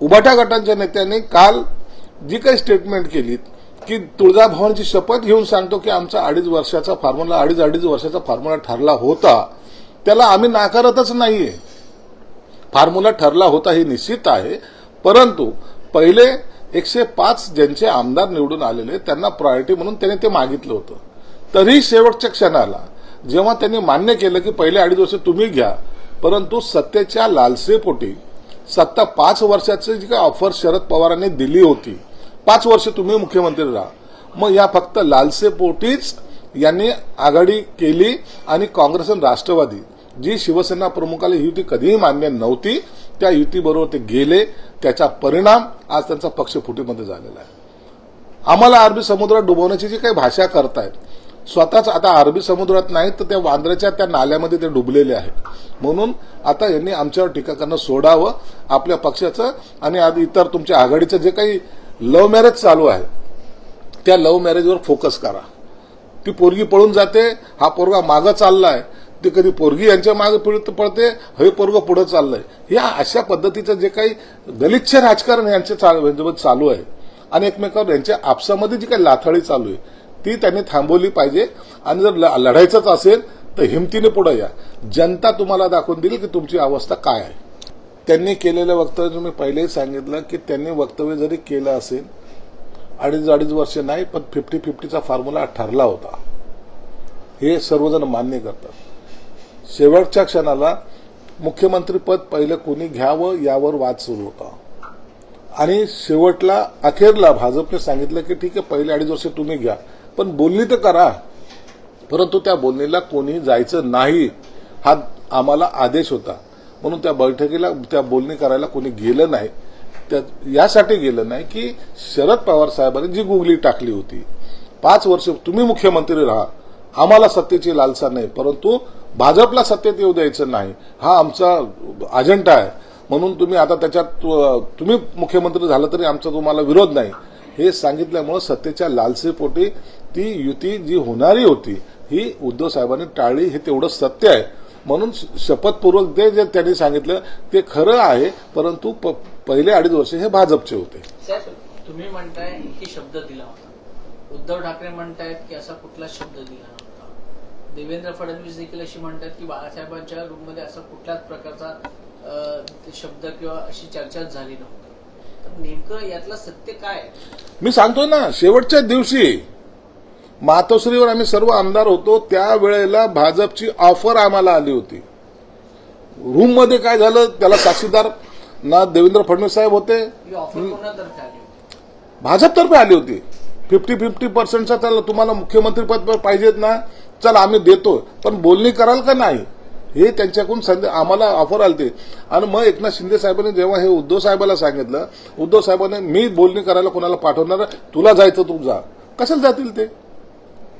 उभाटा गटांच्या नेत्यांनी काल जी काही स्टेटमेंट केली की तुळजाभवानीची शपथ घेऊन सांगतो की आमचा अडीच वर्षाचा फॉर्म्युला अडीच अडीच वर्षाचा फॉर्म्युला ठरला होता. त्याला आम्ही नाकारतच नाहीये. फॉर्म्युला ठरला होता हे निश्चित आहे. परंतु पहिले एकशे पाच ज्यांचे आमदार निवडून आलेले त्यांना प्रायोरिटी म्हणून त्यांनी ते मागितलं होतं. तरी शेवटच्या क्षणाला जेव्हा त्यांनी मान्य केलं की पहिले अडीच वर्ष तुम्ही घ्या परंतु सत्तेच्या लालसेपोटी सत्ता पाच वर्षाची जी काही ऑफर शरद पवारांनी दिली होती पाच वर्ष तुम्ही मुख्यमंत्री राहा. मग या फक्त लालसेपोटीच यांनी आघाडी केली आणि काँग्रेस आणि राष्ट्रवादी जी शिवसेना प्रमुखाला ही युती कधीही मान्य नव्हती त्या युतीबरोबर ते गेले. त्याचा परिणाम आज त्यांचा पक्ष फुटीमध्ये झालेला आहे. आम्हाला अरबी समुद्रात डुबवण्याची जी काही भाषा करतायत स्वतःच आता अरबी समुद्रात नाही तर त्या वांद्र्याच्या त्या नाल्यामध्ये ते डुबलेले आहेत. म्हणून आता यांनी आमच्यावर टीका करणं सोडावं आपल्या पक्षाचं आणि आधी इतर तुमच्या आघाडीचं जे काही लव्ह मॅरेज चालू आहे त्या लव्ह मॅरेजवर फोकस करा. ती पोरगी पळून जाते हा पोरगा मागं चाललाय ते कधी पोरगी यांच्या मागे पळत पळते हे पोरग पुढे चाललंय. या अशा पद्धतीचं जे काही गलिच्छ राजकारण यांचे चाल- चालू आहे. आणि एकमेकांवर यांच्या आपसामध्ये जी काही लाथाळी चालू आहे ती त्यांनी थांबवली पाहिजे. आणि जर ल- लढायचंच असेल तर हिमतीने पुढे या. जनता तुम्हाला दाखवून देईल की तुमची अवस्था काय आहे. त्यांनी केलेलं वक्तव्य तुम्ही पहिलेही सांगितलं की त्यांनी वक्तव्य जरी केलं असेल अडीच अडीच वर्ष नाही पण फिफ्टी फिफ्टीचा फॉर्म्युला ठरला होता. हे सर्वजण मान्य करतात. शेवटच्या क्षणाला मुख्यमंत्रीपद पहिलं कोणी घ्यावं यावर वाद सुरू होता. आणि शेवटला अखेरला भाजपने सांगितलं की ठीक आहे पहिले अडीच वर्ष तुम्ही घ्या. पण बोलणी तर करा. परंतु त्या बोलणीला कोणी जायचं नाही हा आम्हाला आदेश होता. म्हणून त्या बैठकीला त्या बोलणी करायला कोणी गेलं नाही. त्या यासाठी गेलं नाही की शरद पवार साहेबांनी जी गुगली टाकली होती पाच वर्ष तुम्ही मुख्यमंत्री राहा आम्हाला सत्तेची लालसा नाही परंतु भाजपला सत्तेत येऊ द्यायचं नाही हा आमचा अजेंडा आहे. म्हणून तुम्ही आता त्याच्यात तुम्ही मुख्यमंत्री झालं तरी आमचा तुम्हाला विरोध नाही. हे सांगितल्यामुळे सत्तेच्या लालसेपोटी ती युती जी होणारी होती ही उद्धव साहेबांनी टाळली हे तेवढं सत्य आहे. म्हणून शपथपूर्वक ते जे त्यांनी सांगितलं ते खरं आहे परंतु प- पहिले अडीच वर्ष हे भाजपचे होते. तुम्ही म्हणताय की शब्द दिला होता. उद्धव ठाकरे म्हणतायत की असा कुठला शब्द दिला नव्हता. देवेंद्र फडणवीस देखील अशी म्हणतात की बाळासाहेबांच्या रूममध्ये असा कुठल्याच प्रकारचा ते शब्द किंवा अशी चर्चाच झाली नव्हती. नेमकं यातलं सत्य काय? मी सांगतोय ना शेवटच्या दिवशी मातोश्रीवर आम्ही सर्व आमदार होतो त्यावेळेला भाजपची ऑफर आम्हाला आली होती. रूममध्ये काय झालं त्याला साक्षीदार ना देवेंद्र फडणवीस साहेब होती. भाजपतर्फे आली होती. फिफ्टी फिफ्टी पर्सेंटचा त्याला तुम्हाला मुख्यमंत्रीपद पाहिजेत ना चल आम्ही देतो पण बोलणी कराल का नाही? हे त्यांच्याकडून संधी आम्हाला ऑफर आलते. आणि मग एकनाथ शिंदे साहेबांनी जेव्हा हे उद्धव साहेबाला सांगितलं उद्धव साहेबांनी मी बोलणी करायला कोणाला पाठवणार? तुला जायचं तू जा. कशाला जातील ते?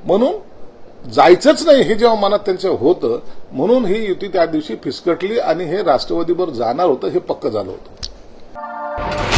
म्हणून जायचंच नाही हे जेव्हा मनात त्यांचं होतं म्हणून ही युती त्या दिवशी फिसकटली आणि हे राष्ट्रवादीवर जाणार होतं हे पक्क झालं होतं.